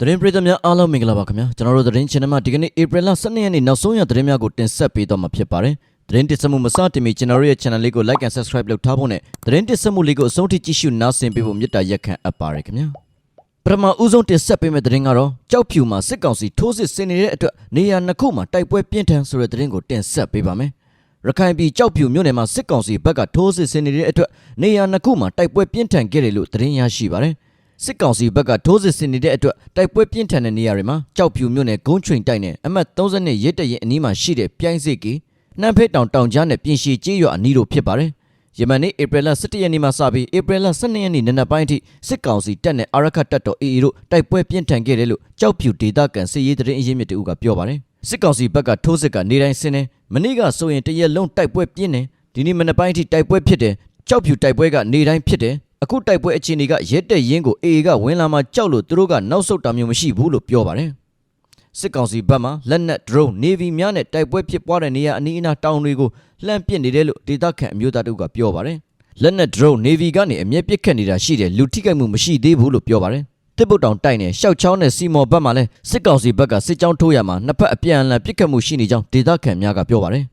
သတင်းပရိသတ်များအားလုံးမင်္ဂလာပါခင်ဗျာကျွန်တော်တို့သတင်း channel မှာဒီကနေ့ April 12ရက်နေ့နောက်ဆုံးရသတင်းများကိုတင်ဆက်ပေးတော့မှာဖြစ်ပါတယ်သတင်းတင်ဆက်မှုမစတင်မီကျွန်တော်တို့ရဲ့ channel လေးကို like and subscribe လုပ်ထားဖို့နဲ့သတင်းတင်ဆက်မှုလေးကိုအဆုံးထိကြည့်ရှုနားဆင်ပေးဖို့မေတ္တာရက်ခံအပ်ပါတယ်ခင်ဗျာပထမဦးဆုံးတင်ဆက်ပေးမယ့်သတင်းကတော့ကြောက်ဖြူမှာစစ်ကောင်စီထိုးစစ်ဆင်နေတဲ့အတွက်နေရာနှစ်ခုမှာတိုက်ပွဲပြင်းထန်ဆိုတဲ့သတင်းကိုတင်ဆက်ပေးပါမယ်ရခိုင်ပြည်ကြောက်ဖြူမြို့နယ်မှာစစ်ကောင်စီဘက်ကထိုးစစ်ဆင်နေတဲ့အတွက်နေရာနှစ်ခုမှာတိုက်ပွဲပြင်းထန်ခဲ့တယ်လို့သတင်းရရှိပါတယ် စစ်ကောင်စီဘက်ကထိုးစစ်ဆင်နေတဲ့အတွက်တိုက်ပွဲပြင်းထန်တဲ့နေရာတွေမှာကြောက်ဖြူမြို့နယ်ဂုံးချိန်တိုက်နယ်အမှတ်32ရဲတရင်အနီးမှာရှိတဲ့ပြိုင်းစစ်ကီနှမ်းဖဲတောင်တောင်ကြားနဲ့ပြင်ရှည်ကျေးရွာအနီးတို့ဖြစ်ပါတယ်ယမန်နေ့ဧပြီလ17ရက်နေ့မှစပြီးဧပြီလ12ရက်နေ့နံနက်ပိုင်းအထိစစ်ကောင်စီတပ်နဲ့အာရခတ်တပ်တော် AA တို့တိုက်ပွဲပြင်းထန်ခဲ့တယ်လို့ကြောက်ဖြူဒေသကန်စစ်ရေးသတင်းအရင်းမြစ်တူကပြောပါတယ်စစ်ကောင်စီဘက်ကထိုးစစ်ကနေတိုင်းဆင်းနေမနေ့ကဆိုရင်တရက်လုံးတိုက်ပွဲပြင်းနေဒီနေ့မနက်ပိုင်းအထိတိုက်ပွဲဖြစ်တယ်ကြောက်ဖြူတိုက်ပွဲကနေတိုင်းဖြစ်တယ် အခုတိုက်ပွဲအခြေအနေကရက်တဲ့ရင်းကို AA ကဝင်လာမှကြောက်လို့သူတို့ကနောက်ဆုတ်တာမျိုးမရှိဘူးလို့ပြောပါတယ်စစ်ကောင်စီဘက်မှလက်နက် drone navy များနဲ့တိုက်ပွဲဖြစ်ပွားတဲ့နေရာအနီးအနားတောင်တွေကိုလှမ်းပစ်နေတယ်လို့ဒေသခံအမျိုးသားတို့ကပြောပါတယ်လက်နက် drone navy ကနေအမြဲပစ်ခတ်နေတာရှိတယ်လူထိခိုက်မှုမရှိသေးဘူးလို့ပြောပါတယ်တစ်ပုတ်တောင်တိုက်နယ်ရှောက်ချောင်းနဲ့စီမော်ဘက်မှာလည်းစစ်ကောင်စီဘက်ကစစ်ကြောင်းထိုးရမှာနှစ်ဖက်အပြန်အလှန်ပစ်ခတ်မှုရှိနေကြောင်းဒေသခံများကပြောပါတယ်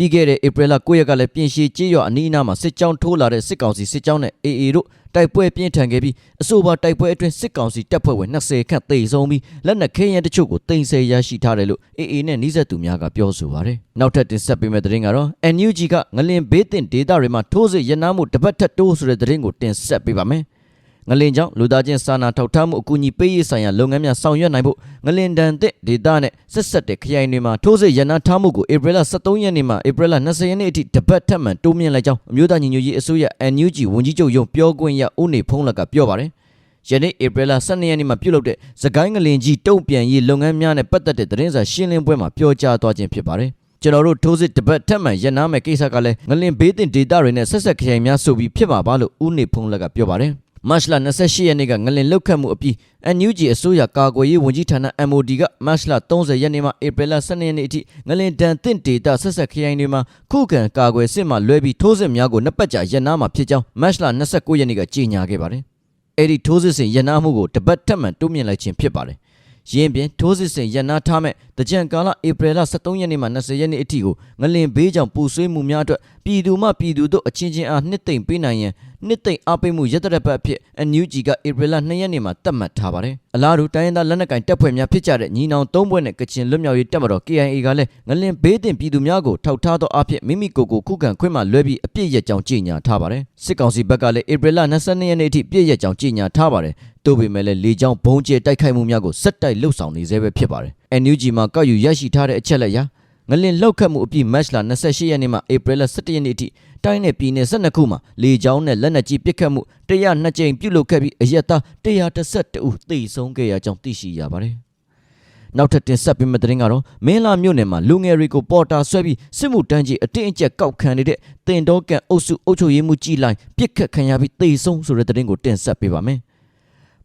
ပြီးခဲ့တဲ့ဧပြီလ9ရက်ကလည်းပြင်ရှည်ကျေးရွာအနီးအနားမှာစစ်ကြောင်းထိုးလာတဲ့စစ်ကောင်စီစစ်ကြောင်းနဲ့ AA တို့တိုက်ပွဲပြင်းထန်ခဲ့ပြီးအဆိုပါတိုက်ပွဲအတွင်းစစ်ကောင်စီတပ်ဖွဲ့ဝင်20ခန့်သေဆုံးပြီးလက်နက်ခဲယမ်းတချို့ကိုတင်ဆက်ရရှိထားတယ်လို့ AA နဲ့နှိစက်သူများကပြောဆိုပါတယ်။နောက်ထပ်တင်ဆက်ပေးမယ့်သတင်းကတော့ NUG ကငလင်ဘေးတင်ဒေသတွေမှာထိုးစစ်ရန်နာမှုတပတ်ထက်တိုးဆိုတဲ့သတင်းကိုတင်ဆက်ပေးပါမယ်။ ငလင်ကြောင့်လူသားချင်းစာနာထောက်ထားမှုအကူအညီပေးရေးဆိုင်ရာလုပ်ငန်းများဆောင်ရွက်နိုင်ဖို့ငလင်တန်တဲ့ဒေသနဲ့ဆက်ဆက်တဲ့ခရိုင်တွေမှာထိုးစစ်ရန်နာထားမှုကိုဧပြီလ23ရက်နေ့မှဧပြီလ20ရက်နေ့အထိတပတ်ထက်မှန်တိုးမြင့်လိုက်ကြောင်းအမျိုးသားညီညွတ်ရေးအစိုးရ NUG ဝန်ကြီးချုပ်ရုံးပြောခွင့်ရဦးနေဖုံးလက်ကပြောပါတယ်ယနေ့ဧပြီလ12ရက်နေ့မှာပြုလုပ်တဲ့သကိုင်းငလင်ကြီးတုံ့ပြန်ရေးလုပ်ငန်းများနဲ့ပတ်သက်တဲ့သတင်းစာရှင်းလင်းပွဲမှာပြောကြားသွားခြင်းဖြစ်ပါတယ်ကျွန်တော်တို့ထိုးစစ်တပတ်ထက်မှန်ရန်နာမဲ့ကိစ္စကလည်းငလင်ဘေးတင်ဒေသတွေနဲ့ဆက်ဆက်ခရိုင်များဆိုပြီးဖြစ်မှာပါလို့ဦးနေဖုံးလက်ကပြောပါတယ် မတ်လ28ရက်နေ့ကငလင်လောက်ခတ်မှုအပြီး NUG အစိုးရကာကွယ်ရေးဝန်ကြီးဌာန MOD ကမတ်လ30ရက်နေ့မှဧပြီလ12ရက်နေ့အထိငလင်တန်တင့်ဒေတာဆက်ဆက်ခရိုင်တွေမှာခုခံကာကွယ်စစ်မှလွဲပြီးထိုးစစ်များကိုနှစ်ပတ်ကြာရပ်နားမှာဖြစ်ကြောင်းမတ်လ29ရက်နေ့ကကြေညာခဲ့ပါတယ်။အဲ့ဒီထိုးစစ်စဉ်ရပ်နားမှုကိုတပတ်ထက်မှန်တိုးမြင့်လိုက်ခြင်းဖြစ်ပါတယ်။ရင်းပြင်ထိုးစစ်စဉ်ရပ်နားထားမဲ့တကြံကာလဧပြီလ23ရက်နေ့မှ20ရက်နေ့အထိကိုငလင်ဘေးကြောင့်ပူဆွေးမှုများအတွက်ပြည်သူမှပြည်သူတို့အချင်းချင်းအားနှစ်သိမ့်ပေးနိုင်ရန်နှစ်သိမ့်အားပေးမှုရတရပတ်အဖြစ် NUG ကဧပြီလ2ရက်နေ့မှာတတ်မှတ်ထားပါတယ်။အလားတူတိုင်းရင်းသားလက်နက်ကိုင်တပ်ဖွဲ့များဖြစ်ကြတဲ့ညီနောင်သုံးဘွဲ့နဲ့ကချင်လွတ်မြောက်ရေးတပ်မတော် KIA ကလည်းငလင်ဘေးတင်ပြည်သူများကိုထောက်ထားသောအဖြစ်မိမိကိုယ်ကိုခုခံခွင့်မှလွဲပြီးအပြစ်ရက်ကြောင်ကြေညာထားပါတယ်။စစ်ကောင်စီဘက်ကလည်းဧပြီလ22ရက်နေ့အထိပြည့်ရက်ကြောင်ကြေညာထားပါတယ်။တို့ပေမဲ့လည်းလေကြောင်းဘုံကျဲတိုက်ခိုက်မှုများကိုစက်တိုက်လှုပ်ဆောင်နေသေးပဲဖြစ်ပါတယ်။ NUG မှာကောက်ယူရရှိထားတဲ့အချက်လက်အရ ငလင်လောက်ခတ်မှုအပြီးမတ်လ28ရက်နေ့မှဧပြီလ17ရက်နေ့အထိတိုင်းနယ်ပြည်နယ်12ခုမှာလေကြောင်းနဲ့လက်နက်ကြီးပစ်ခတ်မှု102ကြိမ်ပြုလုပ်ခဲ့ပြီးအရက်သား132ဦးသေဆုံးခဲ့ရကြောင်းသိရှိရပါတယ်။နောက်ထပ်တင်ဆက်ပေးမယ့်သတင်းကတော့မင်းလာမြို့နယ်မှာလူငယ်တွေကိုပေါ်တာဆွဲပြီးစစ်မှုတန်းကြီးအတင်းအကျပ်ကောက်ခံနေတဲ့တင်တော့ကန်အုပ်စုအုပ်ချုပ်ရေးမှုကြီးလိုင်းပြစ်ခတ်ခံရပြီးသေဆုံးဆိုတဲ့သတင်းကိုတင်ဆက်ပေးပါမယ်။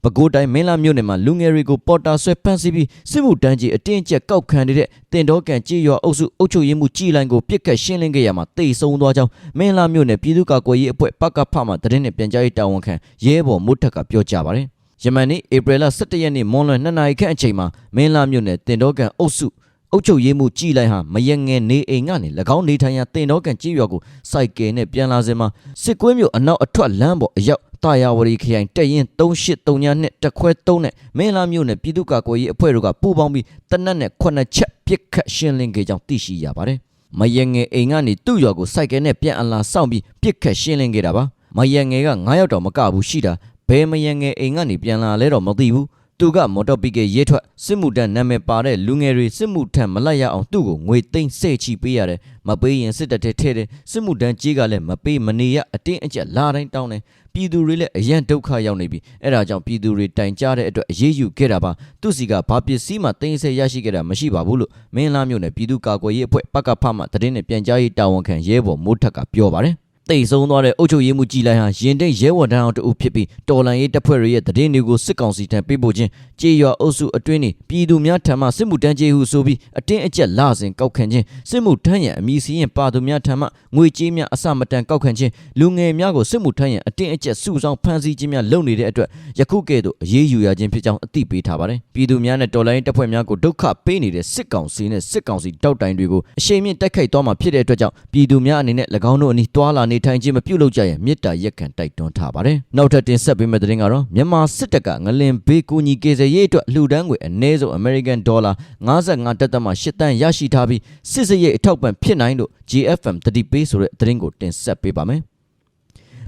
ပဲခူးတိုင်းမင်းလာမြို့နယ်မှာလူငယ်တွေကိုပေါ်တာဆွဲဖမ်းဆီးပြီးစစ်မှုတန်းကြီးအတင်းအကျပ်ကောက်ခံနေတဲ့တင်တော့ကန်ကြေးရွာအုပ်စုအုပ်ချုပ်ရေးမှုကြီးလိုင်းကိုပြစ်ခတ်ရှင်းလင်းခဲ့ရမှာတိတ်ဆုံးသွားကြောင်းမင်းလာမြို့နယ်ပြည်သူ့ကာကွယ်ရေးအဖွဲ့ပကဖမှသတင်းနဲ့ပြန်ကြားရေးတာဝန်ခံရဲဘော်မိုးထက်ကပြောကြားပါတယ်။ယမန်နေ့ဧပြီလ17ရက်နေ့မွန်းလွန်2နာရီခန့်အချိန်မှာမင်းလာမြို့နယ်တင်တော့ကန်အုပ်စုအုတ်ချုပ်ရေးမှုကြည်လိုက်ဟာမယငယ်နေအိမ်ကနေ၎င်းနေထိုင်ရာတင်တော့ကန်ကြေးရွာကိုစိုက်ကယ်နဲ့ပြန်လာစဉ်မှာစစ်ကွင်းမြို့အနောက်အထွက်လမ်းပေါ်အရောက် တာယာဝရီခရိုင်တက်ရင်3839နဲ့တခွဲ3နဲ့မင်းလာမြို့နယ်ပြည်သူ့ကာကွယ်ရေးအဖွဲ့တို့ကပူးပေါင်းပြီးတနက်နဲ့9ချက်ပစ်ခတ်ရှင်းလင်းခဲ့ကြောင်းသိရှိရပါတယ်။မယငယ်အိမ်ကနေသူ့ရွာကိုစိုက်ကယ်နဲ့ပြန်အလာဆောင်ပြီးပစ်ခတ်ရှင်းလင်းခဲ့တာပါ။မယငယ်က9ရောက်တော့မကဘူးရှိတာဘယ်မယငယ်အိမ်ကနေပြန်လာလဲတော့မသိဘူး။ သူကမော်တော်ဘီကရဲထွက်စစ်မှုတန်းနာမည်ပါတဲ့လူငယ်တွေစစ်မှုထမ်းမလိုက်ရအောင်သူ့ကိုငွေသိမ်းဆဲချီပေးရတယ်မပေးရင်စစ်တပ်ထဲထဲတယ်စစ်မှုတန်းကြီးကလည်းမပေးမနေရအတင်းအကျပ်လာတိုင်းတောင်းတယ်ပြည်သူတွေလည်းအရန်ဒုက္ခရောက်နေပြီအဲ့ဒါကြောင့်ပြည်သူတွေတိုင်ကြတဲ့အတွက်အရေးယူခဲ့တာပါသူစီကဘာပစ္စည်းမှသိမ်းဆဲရရှိခဲ့တာမရှိပါဘူးလို့မင်းလာမျိုးနဲ့ပြည်သူ့ကာကွယ်ရေးအဖွဲ့ပကဖမှသတင်းနဲ့ပြန်ကြားရေးတာဝန်ခံရဲဘော်မိုးထက်ကပြောပါတယ် တိတ်ဆုံးသွားတဲ့အုပ်ချုပ်ရေးမှုကြီးလိုက်ဟာရင်တိတ်ရဲဝတ်တန်းအောင်တူဖြစ်ပြီးတော်လန်ရေးတပ်ဖွဲ့တွေရဲ့တည်င်းတွေကိုစစ်ကောင်စီထံပေးပို့ခြင်းကြေးရွာအုပ်စုအတွင်းနေပြည်သူများထံမှစစ်မှုတန်းကြေးဟုဆိုပြီးအတင်းအကျပ်လာစဉ်ကောက်ခံခြင်းစစ်မှုထမ်းရန်အမည်စည်းရင်ပါသူများထံမှငွေကြေးများအစမတန်ကောက်ခံခြင်းလူငယ်များကိုစစ်မှုထမ်းရန်အတင်းအကျပ်စုဆောင်ဖမ်းဆီးခြင်းများလုပ်နေတဲ့အတွက်ယခုကဲ့သို့အရေးယူရခြင်းဖြစ်ကြောင်းအသိပေးထားပါတယ်ပြည်သူများနဲ့တော်လိုင်းတပ်ဖွဲ့များကိုဒုက္ခပေးနေတဲ့စစ်ကောင်စီနဲ့စစ်ကောင်စီတောက်တိုင်တွေကိုအရှိန်မြင့်တိုက်ခိုက်သွားမှာဖြစ်တဲ့အတွက်ကြောင့်ပြည်သူများအနေနဲ့၎င်းတို့အနီးတွာလာနေထိုင်ခြင်းမပြုလုပ်ကြရန်မေတ္တာရက်ခံတိုက်တွန်းထားပါတယ်နောက်ထပ်တင်ဆက်ပေးမယ့်သတင်းကတော့မြန်မာစစ်တပ်ကငလင်ဘေးကူညီကေဇယ်ရေးအတွက်လှူဒန်းငွေအနည်းဆုံး American Dollar 55တက်သက်မှ8တန်းရရှိထားပြီးစစ်စရိတ်အထောက်ပံ့ဖြစ်နိုင်လို့ GFM တတိပေးဆိုတဲ့သတင်းကိုတင်ဆက်ပေးပါမယ်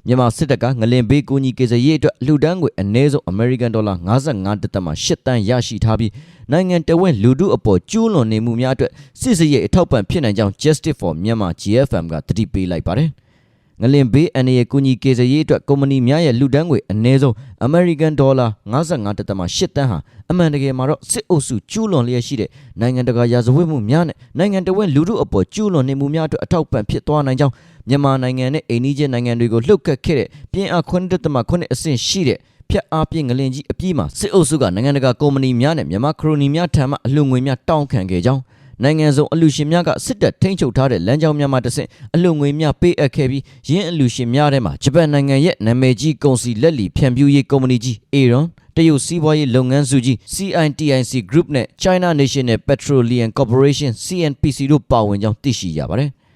မြန်မာစစ်တပ်ကငလင်ဘေးကူညီကေဇယ်ရေးအတွက်လှူဒန်းငွေအနည်းဆုံး American Dollar 55တက်သက်မှ8တန်းရရှိထားပြီးနိုင်ငံတော်ဝင်လူထုအပေါ်ကျူးလွန်နေမှုများအတွက်စစ်စရိတ်အထောက်ပံ့ဖြစ်နိုင်ကြောင်း Justice for Myanmar GFM ကတတိပေးလိုက်ပါတယ် ငလင်ဘေးအန်ရဲ့ကူညီကေဇရေးအတွက်ကုမ္ပဏီများရဲ့လူဒန်းငွေအနည်းဆုံး American Dollar 55.8တန်းဟာအမှန်တကယ်မှာတော့စစ်အုပ်စုကျူးလွန်လျက်ရှိတဲ့နိုင်ငံတကာရာဇဝတ်မှုများနဲ့နိုင်ငံတော်ဝင်လူထုအပေါ်ကျူးလွန်နေမှုများအတွက်အထောက်ပံ့ဖြစ်သွားနိုင်ကြောင်းမြန်မာနိုင်ငံနဲ့အိန္ဒိယနိုင်ငံတွေကိုလှုပ်ခတ်ခဲ့တဲ့ပြင်းအား9.9အဆင့်ရှိတဲ့ဖြတ်အားပြင်းငလင်ကြီးအပြည့်မှာစစ်အုပ်စုကနိုင်ငံတကာကုမ္ပဏီများနဲ့မြန်မာခရိုနီများထံမှအလှငွေများတောင်းခံခဲ့ကြောင်း နိုင်ငံစုံအလူရှင်များကစစ်တပ်ထိန်းချုပ်ထားတဲ့လမ်းကြောင်းများမှတဆင့်အလူငွေများပေးအပ်ခဲ့ပြီးရင်းအလူရှင်များထဲမှာဂျပန်နိုင်ငံရဲ့နာမည်ကြီးကုန်စည်လက်လီဖြန့်ဖြူးရေးကုမ္ပဏီကြီး Aeon တရုတ်စီးပွားရေးလုပ်ငန်းစုကြီး CITIC Group နဲ့ China National Petroleum Corporation CNPC တို့ပါဝင်ကြောင်းသိရှိရပါတယ်။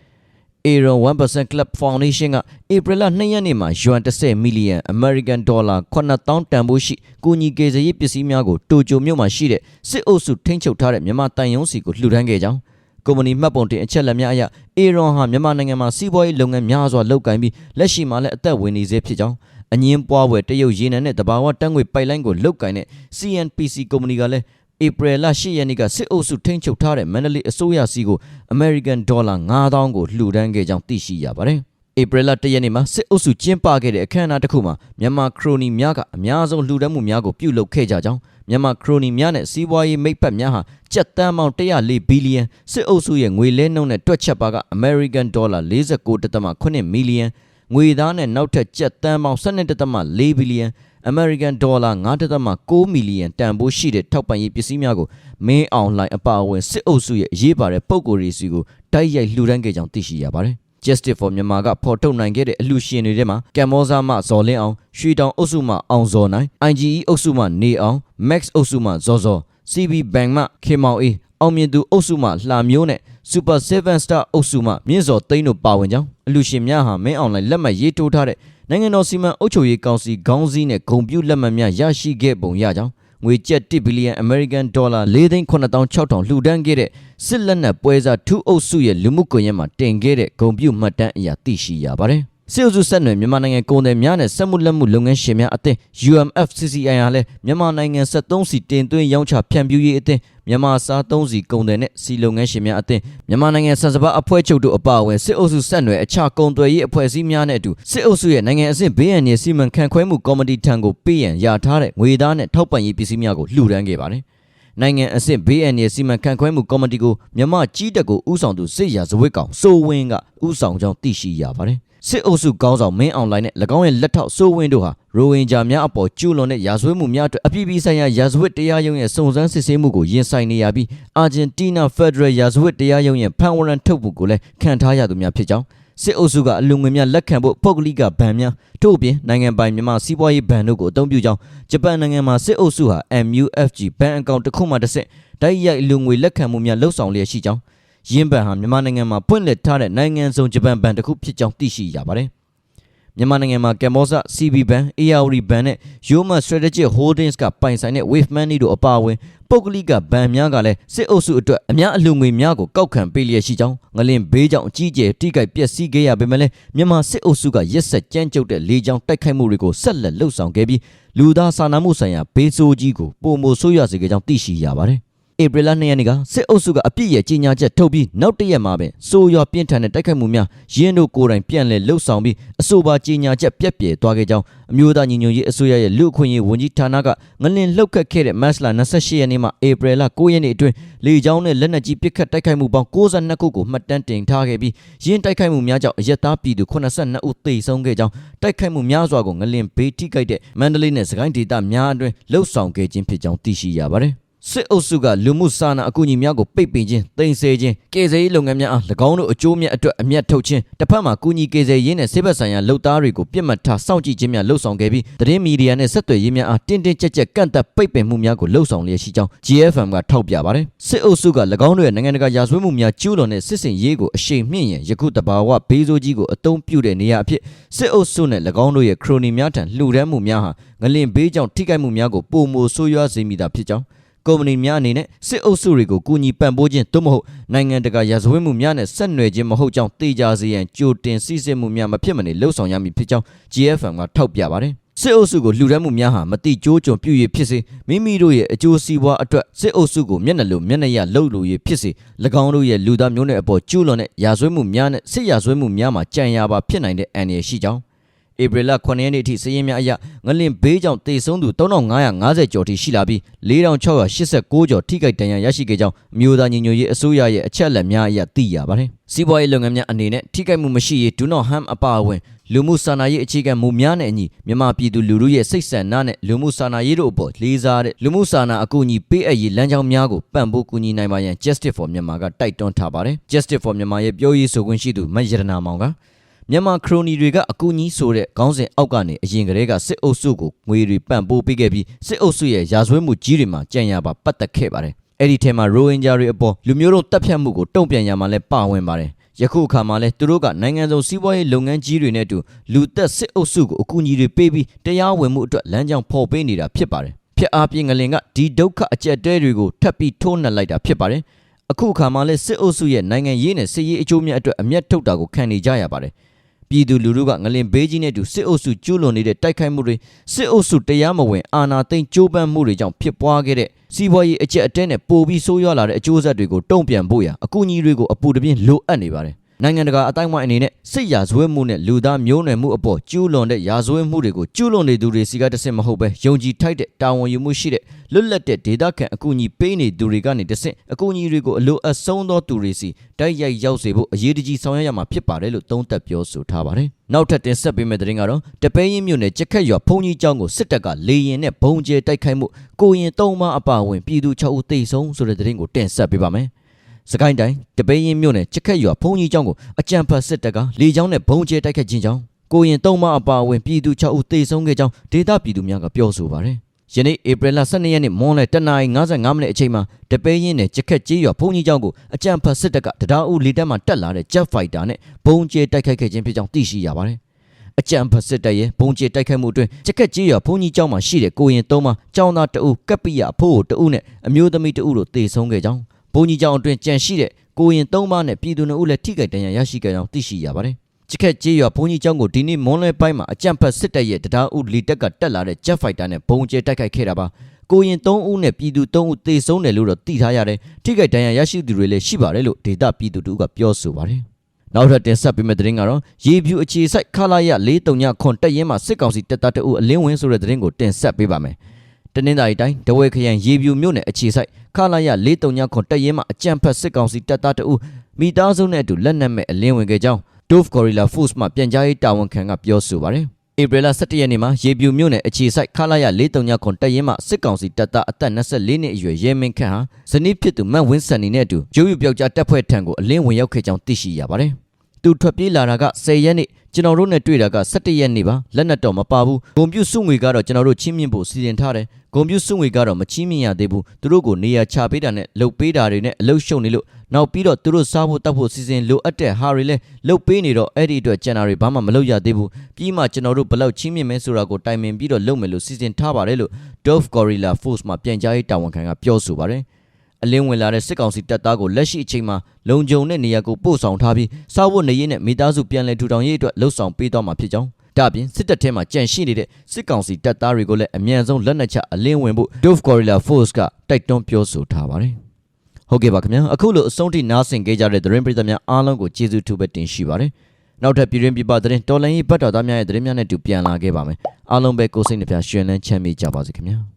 Aaron 1% Club Foundation ကဧပြီလ2ရက်နေ့မှာယွမ်30မီလီယံ American Dollar 9000တန်ဖိုးရှိကူညီကေဇရေးပစ္စည်းများကိုတိုကျိုမြို့မှာရှိတဲ့စစ်အုပ်စုထိန်းချုပ်ထားတဲ့မြန်မာတန်ယုံစီကိုလှူဒန်းခဲ့ကြောင်းကုမ္ပဏီမှတ်ပုံတင်အချက်လက်များအရ Aaron ဟာမြန်မာနိုင်ငံမှာစီးပွားရေးလုပ်ငန်းများစွာလုပ်ကိုင်ပြီးလက်ရှိမှာလည်းအသက်ဝင်နေဆဲဖြစ်ကြောင်းအငင်းပွားဝယ်တရုတ်ရေနံနဲ့တဘာဝတန်းငွေပိုက်လိုင်းကိုလုတ်ကင်တဲ့ CNPC ကုမ္ပဏီကလည်း ဧပြီလ10ရက်နေ့ကစစ်အုပ်စုထိန်းချုပ်ထားတဲ့မန္တလေးအစိုးရစီကို American Dollar 9000ကိုလှူဒန်းခဲ့ကြောင်းသိရှိရပါတယ်။ဧပြီလ1ရက်နေ့မှာစစ်အုပ်စုကျင်းပခဲ့တဲ့အခမ်းအနားတစ်ခုမှာမြန်မာခရိုနီများကအများဆုံးလှူဒန်းမှုများကိုပြုလုပ်ခဲ့ကြကြောင်းမြန်မာခရိုနီများနဲ့စီးပွားရေးမိတ်ဖက်များဟာကျပ်တန်းပေါင်း104ဘီလီယံစစ်အုပ်စုရဲ့ငွေလဲနှုန်းနဲ့တွက်ချက်ပါက American Dollar 49.8မီလီယံငွေသားနဲ့နောက်ထပ်ကျပ်တန်းပေါင်း12.4ဘီလီယံ American Dollar 9.6မီလီယံတန်ဖိုးရှိတဲ့ထောက်ပံ့ရေးပစ္စည်းများကိုမင်းအောင်လှိုင်အပါအဝင်စစ်အုပ်စုရဲ့အရေးပါတဲ့ပုံကိုယ်တွေစီကိုတိုက်ရိုက်လှူဒန်းခဲ့ကြောင်းသိရှိရပါတယ်။ Justice for Myanmar ကဖော်ထုတ်နိုင်ခဲ့တဲ့အလှူရှင်တွေထဲမှာကမ်မောဇာမှဇော်လင်းအောင်ရွှေတောင်အုပ်စုမှအောင်ဇော်နိုင် IGE အုပ်စုမှနေအောင် Max အုပ်စုမှဇော်ဇော် CB Bank မှခေမောင်အေးအောင်မြင်သူအုပ်စုမှလှမျိုးနဲ့ Super 7 Star အုပ်စုမှမြင့်စော်သိန်းတို့ပါဝင်ကြောင်းအလှူရှင်များဟာမင်းအောင်လှိုင်လက်မှတ်ရေးထိုးထားတဲ့ နိုင်ငံတော်စီမံအုပ်ချုပ်ရေးကောင်စီခေါင်းစည်းနဲ့ဂုံပြူလက်မှတ်များရရှိခဲ့ပုံရကြောင်းငွေကျပ်1ဘီလီယံ American Dollar 4,9600လှူဒန်းခဲ့တဲ့စစ်လက်နက်ပွဲစားထူးအုပ်စုရဲ့လူမှုကွန်ရက်မှာတင်ခဲ့တဲ့ဂုံပြူမှတ်တမ်းအရာသိရှိရပါတယ်။ စစ်အုပ်စုဆက်နွယ်မြန်မာနိုင်ငံကုန်သည်များနဲ့စက်မှုလက်မှုလုပ်ငန်းရှင်များအသင်း UMFCCI ဟာလည်းမြန်မာနိုင်ငံ73စီတင်သွင်းရောင်းချဖြန့်ဖြူးရေးအသင်းမြန်မာစားသုံးစီကုန်တယ်နဲ့စီလုပ်ငန်းရှင်များအသင်းမြန်မာနိုင်ငံဆန်စပါအဖွဲ့ချုပ်တို့အပါအဝင်စစ်အုပ်စုဆက်နွယ်အခြားကုန်သွယ်ရေးအဖွဲ့အစည်းများနဲ့အတူစစ်အုပ်စုရဲ့နိုင်ငံအဆင့်ဘေးအန္တရာယ်စီမံခန့်ခွဲမှုကော်မတီထံကိုပေးရန်ရထားတဲ့ငွေသားနဲ့ထောက်ပံ့ရေးပစ္စည်းများကိုလှူဒန်းခဲ့ပါတယ်။နိုင်ငံအဆင့်ဘေးအန္တရာယ်စီမံခန့်ခွဲမှုကော်မတီကိုမြန်မာကြီးတပ်ကိုဥဆောင်သူစစ်ရာဇဝတ်ကောင်စိုးဝင်းကဥဆောင်ကြောင်းသိရှိရပါတယ်။ စစ်အုပ်စုကောင်းဆောင်မင်းအောင်လှိုင်နဲ့၎င်းရဲ့လက်ထောက်စိုးဝင်းတို့ဟာရိုဝင်ဂျာများအပေါ်ကျူးလွန်တဲ့ရာဇဝတ်မှုများအတွက်အပြည်ပြည်ဆိုင်ရာရာဇဝတ်တရားရုံးရဲ့စုံစမ်းစစ်ဆေးမှုကိုရင်ဆိုင်နေရပြီးအာဂျင်တီးနားဖက်ဒရယ်ရာဇဝတ်တရားရုံးရဲ့ဖန်ဝရန်ထုတ်မှုကိုလည်းခံထားရသူများဖြစ်ကြောင်းစစ်အုပ်စုကအလူငွေများလက်ခံဖို့ပုဂ္ဂလိကဗန်များထို့အပြင်နိုင်ငံပိုင်မြန်မာစီးပွားရေးဗန်တို့ကိုအသုံးပြုကြောင်းဂျပန်နိုင်ငံမှာစစ်အုပ်စုဟာ MUFG ဘဏ်အကောင့်တစ်ခုမှတစ်ဆင့်တိုက်ရိုက်လူငွေလက်ခံမှုများလှုပ်ဆောင်လျက်ရှိကြောင်း ရင်းဘန်ဟာမြန်မာနိုင်ငံမှာပွင့်လက်ထားတဲ့နိုင်ငံစုံဂျပန်ဘဏ်တစ်ခုဖြစ်ကြောင်းသိရှိရပါတယ်။မြန်မာနိုင်ငံမှာကမ်ဘောဇ CB ဘဏ် ARD ဘဏ်နဲ့ Yoma Strategic Holdings ကပိုင်ဆိုင်တဲ့ Wave Money တို့အပါအဝင်ပုဂ္ဂလိကဘဏ်များကလည်းစစ်အုပ်စုအတွက်အများအလူငွေများကိုကောက်ခံပေးလျက်ရှိကြောင်းငလင်ဘေးကြောင့်အကြီးအကျယ်ထိခိုက်ပျက်စီးခဲ့ရပေမဲ့လည်းမြန်မာစစ်အုပ်စုကရက်ဆက်ကြမ်းကြုတ်တဲ့လေကြောင်းတိုက်ခိုက်မှုတွေကိုဆက်လက်လှုပ်ဆောင်ခဲ့ပြီးလူသားစာနာမှုဆိုင်ရာဘေးဆိုးကြီးကိုပုံမဆိုးရစေခဲ့ကြောင်းသိရှိရပါတယ်။ ဧပြီလ2ရက်နေ့ကစစ်အုပ်စုကအပြစ်ရဲ့ကြီးညာချက်ထုတ်ပြီးနောက်တစ်ရက်မှာပဲစိုးရွာပြင်းထန်တဲ့တိုက်ခိုက်မှုများရင်းတို့ကိုယ်တိုင်ပြန်လည်လှုပ်ဆောင်ပြီးအဆိုပါကြီးညာချက်ပြက်ပြဲသွားခဲ့ကြောင်းအမျိုးသားညီညွတ်ရေးအစိုးရရဲ့လူ့အခွင့်အရေးဝန်ကြီးဌာနကငလင်လှုပ်ခတ်ခဲ့တဲ့မတ်လ28ရက်နေ့မှဧပြီလ9ရက်နေ့အတွင်းလေကြောင်းနဲ့လက်နက်ကြီးပစ်ခတ်တိုက်ခိုက်မှုပေါင်း62ခုကိုမှတ်တမ်းတင်ထားခဲ့ပြီးရင်းတိုက်ခိုက်မှုများကြောင့်အရက်သားပြည်သူ82ဦးသေဆုံးခဲ့ကြောင်းတိုက်ခိုက်မှုများစွာကိုငလင်ဘေးထိခိုက်တဲ့မန္တလေးနဲ့စကိုင်းဒေသများအတွင်းလှုပ်ဆောင်ခဲ့ခြင်းဖြစ်ကြောင်းသိရှိရပါတယ် စစ်အုပ်စုကလူမှုစာနာအကူအညီများကိုပိတ်ပင်ခြင်းတင်ဆဲခြင်းကယ်ဆယ်ရေးလုပ်ငန်းများအား၎င်းတို့အကျိုးမြတ်အတွက်အမျက်ထုတ်ခြင်းတစ်ဖက်မှာကူညီကယ်ဆယ်ရေးနဲ့ဆေးဘက်ဆိုင်ရာလုပ်သားတွေကိုပြစ်မှတ်ထားစောင့်ကြည့်ခြင်းများလှုပ်ဆောင်ခဲ့ပြီးသတင်းမီဒီယာနဲ့ဆက်သွယ်ရေးများအားတင်းတင်းကြပ်ကြပ်ကန့်သက်ပိတ်ပင်မှုများကိုလှုပ်ဆောင်လျက်ရှိကြောင်း GFM ကထောက်ပြပါတယ်စစ်အုပ်စုက၎င်းတို့ရဲ့နိုင်ငံတကာရာဇဝတ်မှုများကျူးလွန်တဲ့စစ်စင်ရေးကိုအရှိန်မြင့်ရင်ယခုတဘာဝဘေးဆိုးကြီးကိုအသုံးပြုတဲ့နေရာအဖြစ်စစ်အုပ်စုနဲ့၎င်းတို့ရဲ့ခရိုနီများထံလှူဒန်းမှုများဟာငလင်ဘေးကြောင့်ထိခိုက်မှုများကိုပုံမိုဆိုးရွားစေမိတာဖြစ်ကြောင်း ကုမ္ပဏီများအနေနဲ့စစ်အုပ်စုတွေကိုကူညီပံ့ပိုးခြင်းသို့မဟုတ်နိုင်ငံတကာရာဇဝတ်မှုများနဲ့ဆက်နွယ်ခြင်းမဟုတ်ကြောင်းတေချာစေရန်ကြိုတင်စီစစ်မှုများမဖြစ်မနေလှုံ့ဆော်ရမည်ဖြစ်ကြောင်း GFM ကထောက်ပြပါတယ်စစ်အုပ်စုကိုလှူဒန်းမှုများဟာမတိကျိုးကြုံပြု၍ဖြစ်စေမိမိတို့ရဲ့အကျိုးစီးပွားအတွက်စစ်အုပ်စုကိုမျက်နှာလိုမျက်နှာရလှုပ်လို့၍ဖြစ်စေ၎င်းတို့ရဲ့လူသားမျိုးနွယ်အပေါ်ကျူးလွန်တဲ့ရာဇဝတ်မှုများနဲ့စစ်ရာဇဝတ်မှုများမှာကြံရပါဖြစ်နိုင်တဲ့အန္တရာယ်ရှိကြောင်း ဧပြီလ9ရက်နေ့အထိစည်ရင်းများအရငလင်ဘေးကြောင့်တေဆုံးသူ3550ကျော်ထိရှိလာပြီး4689ကျော်ထိခိုက်ဒဏ်ရာရရှိခဲ့ကြောင်းအမျိုးသားညီညွတ်ရေးအစိုးရရဲ့အချက်အလက်များအရသိရပါတယ်။စီးပွားရေးလုပ်ငန်းများအနေနဲ့ထိခိုက်မှုမရှိရေးဒူနော့ဟမ်အပါအဝင်လူမှုစာနာရေးအခြေခံမူများနဲ့အညီမြန်မာပြည်သူလူထုရဲ့စိတ်ဆန္ဒနဲ့လူမှုစာနာရေးတို့အပေါ်လေးစားတဲ့လူမှုစာနာအကူအညီပေးအပ်ရေးလမ်းကြောင်းများကိုပံ့ပိုးကူညီနိုင်ပါရန် Justice for Myanmar ကတိုက်တွန်းထားပါတယ်။ Justice for Myanmar ရဲ့ပြောရေးဆိုခွင့်ရှိသူမယရနာမောင်က မြန်မာခရိုနီတွေကအကူအညီဆိုတဲ့ခေါင်းစဉ်အောက်ကနေအရင်ကတည်းကစစ်အုပ်စုကိုငွေတွေပံ့ပိုးပေးခဲ့ပြီးစစ်အုပ်စုရဲ့ရာဇဝတ်မှုကြီးတွေမှာကြံ့ရပါပတ်သက်ခဲ့ပါတယ်။အဲ့ဒီထဲမှာရိုဟင်ဂျာတွေအပေါ်လူမျိုးတို့တပ်ဖြတ်မှုကိုတုံ့ပြန်ရမှာလဲပါဝင်ပါတယ်။ယခုအခါမှာလဲသူတို့ကနိုင်ငံစုံစီးပွားရေးလုပ်ငန်းကြီးတွေနဲ့အတူလူသက်စစ်အုပ်စုကိုအကူအညီတွေပေးပြီးတရားဝင်မှုအတွက်လမ်းကြောင်းဖော်ပေးနေတာဖြစ်ပါတယ်။ဖြစ်အားပြင်းငလင်ကဒီဒုက္ခအကျက်တဲတွေကိုထပ်ပြီးထိုးနှက်လိုက်တာဖြစ်ပါတယ်။အခုအခါမှာလဲစစ်အုပ်စုရဲ့နိုင်ငံရေးနဲ့စစ်ရေးအကျိုးမြတ်အတွက်အမျက်ထုတ်တာကိုခံနေကြရပါတယ်။ ပြည်သူလူထုကငလင်ဘေးကြီးနဲ့တူစစ်အုပ်စုကျူးလွန်နေတဲ့တိုက်ခိုက်မှုတွေစစ်အုပ်စုတရားမဝင်အာဏာသိမ်းကြိုးပမ်းမှုတွေကြောင့်ဖြစ်ပွားခဲ့တဲ့စီးပွားရေးအကျက်အတဲနဲ့ပိုပြီးဆိုးရွားလာတဲ့အကျိုးဆက်တွေကိုတုံ့ပြန်ဖို့ရာအကူအညီတွေကိုအပူတပြင်းလိုအပ်နေပါတယ် နိုင်ငံတကာအတိုင်းအဝိုင်းအနေနဲ့စစ်ရာဇဝတ်မှုနဲ့လူသားမျိုးနွယ်မှုအပေါ်ကျူးလွန်တဲ့ရာဇဝတ်မှုတွေကိုကျူးလွန်နေသူတွေစီကတစ်ဆင့်မဟုတ်ပဲယုံကြည်ထိုက်တဲ့တာဝန်ယူမှုရှိတဲ့လွတ်လပ်တဲ့ဒေသခံအကူအညီပေးနေသူတွေကနေတစ်ဆင့်အကူအညီတွေကိုအလိုအဆုံးသောသူတွေစီတိုက်ရိုက်ရောက်စေဖို့အရေးတကြီးဆောင်ရွက်ရမှာဖြစ်ပါတယ်လို့သုံးသပ်ပြောဆိုထားပါတယ်။နောက်ထပ်တင်ဆက်ပေးမယ့်သတင်းကတော့တပဲရင်မြို့နယ်ကြက်ခက်ရွာဖုန်ကြီးကျောင်းကိုစစ်တပ်ကလေရင်နဲ့ဘုံကျဲတိုက်ခိုက်မှုကိုရင်သုံးမအပါအဝင်ပြည်သူ6ဦးသေဆုံးဆိုတဲ့သတင်းကိုတင်ဆက်ပေးပါမယ်။ စကိုင်းတိုင်းတပိန်းရင်မြို့နယ်ချက်ခက်ရွာဖုန်ကြီးကျောင်းကိုအကြံဖတ်စစ်တပ်ကလေကြောင်းနဲ့ဘုံကျဲတိုက်ခတ်ခြင်းကြောင့်ကိုရင်သုံးမအပါအဝင်ပြည်သူ6ဦးသေဆုံးခဲ့ကြောင်းဒေသပြည်သူများကပြောဆိုပါတယ်။ယနေ့ဧပြီလ12ရက်နေ့မွန်းလယ်တနာရီ55မိနစ်အချိန်မှာတပိန်းရင်နယ်ချက်ခက်ကျေးရွာဖုန်ကြီးကျောင်းကိုအကြံဖတ်စစ်တပ်ကတရားဦးလေတပ်မှတက်လာတဲ့ Jet Fighter နဲ့ဘုံကျဲတိုက်ခိုက်ခဲ့ခြင်းဖြစ်ကြောင်းသိရှိရပါတယ်။အကြံဖတ်စစ်တပ်ရဲ့ဘုံကျဲတိုက်ခိုက်မှုအတွင်းချက်ကက်ကြီးရွာဘုံကြီးကျောင်းမှာရှိတဲ့ကိုရင်သုံးမကျောင်းသားတအုပ်ကပ်ပိယအဖိုးတအုပ်နဲ့အမျိုးသမီးတအုပ်တို့တေဆုံးခဲ့ကြောင်း ဘုံကြီးကျောင်းအတွင်းကြံရှိတဲ့ကိုရင်၃ပါးနဲ့ပြည်သူနှုတ်လည်းထိခိုက်ဒဏ်ရာရရှိခဲ့ကြောင်းသိရှိရပါတယ်။ချစ်ခက်ကျေးရွာဘုံကြီးကျောင်းကိုဒီနေ့မွန်းလွဲပိုင်းမှာအကြံဖတ်စစ်တပ်ရဲ့တရားဥလီတက်ကတက်လာတဲ့ Jet Fighter နဲ့ဘုံကျဲတိုက်ခိုက်ခဲ့တာပါ။ကိုရင်၃ဦးနဲ့ပြည်သူ၃ဦးသေဆုံးတယ်လို့တော့သိထားရတယ်။ထိခိုက်ဒဏ်ရာရရှိသူတွေလည်းရှိပါတယ်လို့ဒေတာပြည်သူတို့ကပြောဆိုပါတယ်။နောက်ထပ်တင်ဆက်ပေးမယ့်သတင်းကတော့ရေဖြူအခြေဆိုင်ခလာရ439ခွန်တက်ရင်မှာစစ်ကောင်စီတပ်သားတအုပ်အလင်းဝင်းဆိုတဲ့သတင်းကိုတင်ဆက်ပေးပါမယ်။ တနင်္သာရီတိုင်းဒဝဲခရိုင်ရေပြူမြို့နယ်အခြေဆိုင်ခလာရ439ခွန်တက်ရင်မှအကြံဖက်စစ်ကောင်စီတပ်သားတအုပ်မိသားစုနဲ့အတူလက်နက်မဲ့အလင်းဝင်ခဲ့ကြောင်း Dove Gorilla Force မှပြန်ကြားရေးတာဝန်ခံကပြောဆိုပါတယ်။ဧပြီလ17ရက်နေ့မှာရေပြူမြို့နယ်အခြေဆိုင်ခလာရ439ခွန်တက်ရင်မှစစ်ကောင်စီတပ်သားအသက်24နှစ်အရွယ်ရဲမင်းခန့်ဟာဇနီးဖြစ်သူမတ်ဝင်းဆန်နေနဲ့အတူကျိုးယူပြောက်ကြားတပ်ဖွဲ့ထံကိုအလင်းဝင်ရောက်ခဲ့ကြောင်းသိရှိရပါတယ်။ သူထွက်ပြေးလာတာက10ရက်နေ့ကျွန်တော်တို့နဲ့တွေ့တာက17ရက်နေ့ပါလက်နက်တော့မပါဘူးဂုံပြူစုငွေကတော့ကျွန်တော်တို့ချင်းမြင့်ဖို့စီစဉ်ထားတယ်ဂုံပြူစုငွေကတော့မချင်းမြင့်ရသေးဘူးသူတို့ကိုနေရာချပေးတာနဲ့လှုပ်ပေးတာတွေနဲ့အလုရှုံနေလို့နောက်ပြီးတော့သူတို့စားဖို့တောက်ဖို့စီစဉ်လိုအပ်တဲ့ဟာတွေလည်းလှုပ်ပေးနေတော့အဲ့ဒီအတွက်ကျန်တာတွေဘာမှမလုပ်ရသေးဘူးပြီးမှကျွန်တော်တို့ဘလောက်ချင်းမြင့်မဲဆိုတာကိုတိုင်ပင်ပြီးတော့လုပ်မယ်လို့စီစဉ်ထားပါတယ်လို့ Dove Gorilla Force မှာပြန်ကြားရေးတာဝန်ခံကပြောဆိုပါတယ် အလင်းဝင်လာတဲ့စစ်ကောင်စီတပ်သားကိုလက်ရှိအချိန်မှာလုံခြုံတဲ့နေရာကိုပို့ဆောင်ထားပြီးစားဝတ်နေရေးနဲ့မိသားစုပြန်လည်ထူထောင်ရေးအတွက်လှုပ်ဆောင်ပေးသွားမှာဖြစ်ကြောင်းဒါပြင်စစ်တပ်ထဲမှာကြန့်ရှိနေတဲ့စစ်ကောင်စီတပ်သားတွေကိုလည်းအမြန်ဆုံးလက်နက်ချအလင်းဝင်ဖို့ Dove Gorilla Force ကတိုက်တွန်းပြောဆိုထားပါတယ်ဟုတ်ကဲ့ပါခင်ဗျာအခုလိုအဆုံးထိနားဆင်ကြကြတဲ့သတင်းပရိသတ်များအားလုံးကိုကျေးဇူးထူးပဲတင်ရှိပါတယ်နောက်ထပ်ပြည်တွင်းပြည်ပသတင်းတော်လိုင်းရေးဘတ်တော်သားများရဲ့သတင်းများနဲ့အတူပြန်လာခဲ့ပါမယ်အားလုံးပဲကိုယ်စိတ်နှပြရှင်လန်းချမ်းမြေ့ကြပါစေခင်ဗျာ